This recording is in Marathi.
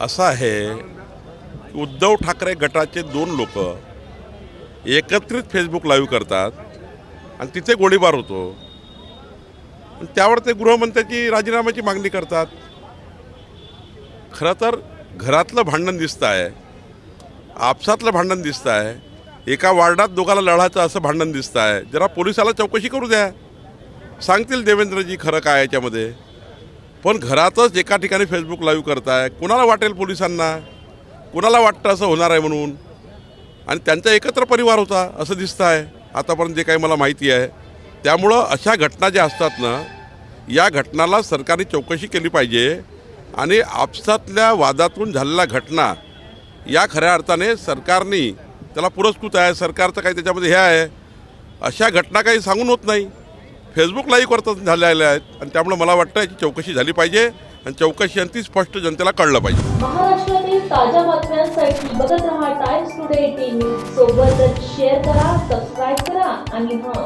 असं आहे उद्धव ठाकरे गटाचे दोन लोक एकत्रित फेसबुक लाईव्ह करतात आणि तिथे गोळीबार होतो. आणि त्यावर ते गृहमंत्र्याची राजीनाम्याची मागणी करतात. खरं तर घरातलं भांडण दिसतं आहे आपसातलं भांडण दिसतं आहे एका वार्डात दोघाला लढायचं असं भांडण दिसतं आहे. जरा पोलिसाला चौकशी करू द्या. सांगतील देवेंद्रजी खरं काय याच्यामध्ये. पण घरातच एका ठिकाणी फेसबुक लाईव्ह करताय. कुणाला वाटेल पोलिसांना? कुणाला वाटतं असं होणार आहे म्हणून? आणि त्यांचा एकत्र परिवार होता असं दिसतं आहे आतापर्यंत जे काही मला माहिती आहे त्यामुळं अशा घटना ज्या असतात ना या घटनाला सरकारने चौकशी केली पाहिजे आणि आपसातल्या वादातून झालेल्या घटना या खऱ्या अर्थाने सरकारने त्याला पुरस्कृत आहे. सरकारचं काही त्याच्यामध्ये हे आहे. अशा घटना काही सांगून होत नाही. फेसबुकलाही करतात झालेल्या आहेत. आणि त्यामुळे मला वाटतं याची चौकशी झाली पाहिजे आणि चौकशी आणि ती स्पष्ट जनतेला कळलं पाहिजे. महाराष्ट्रातील ताज्या बातम्यांसाठी बघत रहा टाइम्स टुडे टीव्ही सोबतच शेअर करा सबस्क्राईब करा आणि हां